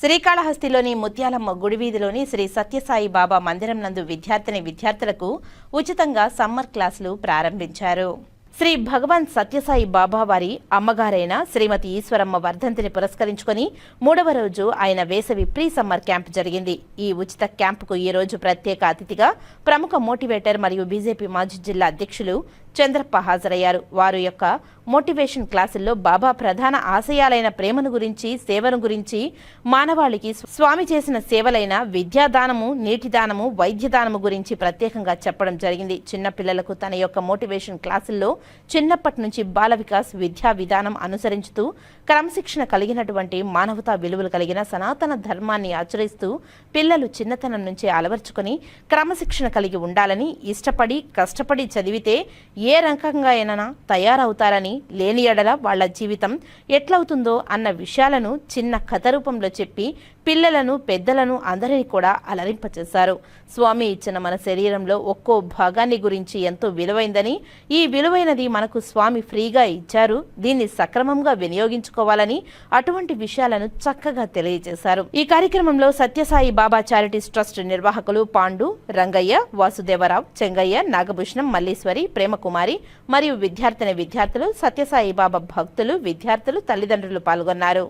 శ్రీకాళహస్తిలోని ముత్యాలమ్మ గుడి వీధిలోని శ్రీ సత్యసాయి బాబా మందిరం నందు విద్యార్థిని విద్యార్థులకు ఉచితంగా సమ్మర్ క్లాసులు ప్రారంభించారు. శ్రీ భగవాన్ సత్యసాయి బాబా వారి అమ్మగారైన శ్రీమతి ఈశ్వరమ్మ వర్ధంతిని పురస్కరించుకుని మూడవ రోజు ఆయన వేసవి ప్రీ సమ్మర్ క్యాంప్ జరిగింది. ఈ ఉచిత క్యాంపుకు ఈ రోజు ప్రత్యేక అతిథిగా ప్రముఖ మోటివేటర్ మరియు బీజేపీ మాజీ జిల్లా అధ్యక్షులు చంద్రప్ప హాజరయ్యారు. వారు యొక్క మోటివేషన్ క్లాసుల్లో బాబా ప్రధాన ఆశయాలైన ప్రేమను గురించి సేవను గురించి మానవాళికి స్వామి చేసిన సేవలైన విద్యాదానము నీటిదానము వైద్యదానము గురించి ప్రత్యేకంగా చెప్పడం జరిగింది. చిన్నపిల్లలకు తన యొక్క మోటివేషన్ క్లాసుల్లో చిన్నప్పటి నుంచి బాల వికాస్ విద్యా విధానం అనుసరించుతూ క్రమశిక్షణ కలిగినటువంటి మానవతా విలువలు కలిగిన సనాతన ధర్మాన్ని ఆచరిస్తూ పిల్లలు చిన్నతనం నుంచి అలవర్చుకొని క్రమశిక్షణ కలిగి ఉండాలని ఇష్టపడి కష్టపడి చదివితే ఏ రకంగా అయినా తయారవుతారని లేని ఎడల వాళ్ళ జీవితం ఎట్లవుతుందో అన్న విషయాలను చిన్న కథ రూపంలో చెప్పి పిల్లలను పెద్దలను అందరినీ కూడా అలరింపచేశారు. స్వామి ఇచ్చిన మన శరీరంలో ఒక్కో భాగాన్ని గురించి ఎంతో విలువైందని ఈ విలువైనది మనకు స్వామి ఫ్రీగా ఇచ్చారు. దీన్ని సక్రమంగా వినియోగించుకోవాలని అటువంటి విషయాలను చక్కగా తెలియజేశారు. ఈ కార్యక్రమంలో సత్యసాయి బాబా చారిటీస్ ట్రస్ట్ నిర్వాహకులు పాండు రంగయ్య వాసుదేవరావు చెంగయ్య నాగభూషణం మల్లీశ్వరి కుమారి మరియు విద్యార్థిని విద్యార్థులు సత్యసాయి బాబా భక్తులు విద్యార్థులు తల్లిదండ్రులు పాల్గొన్నారు.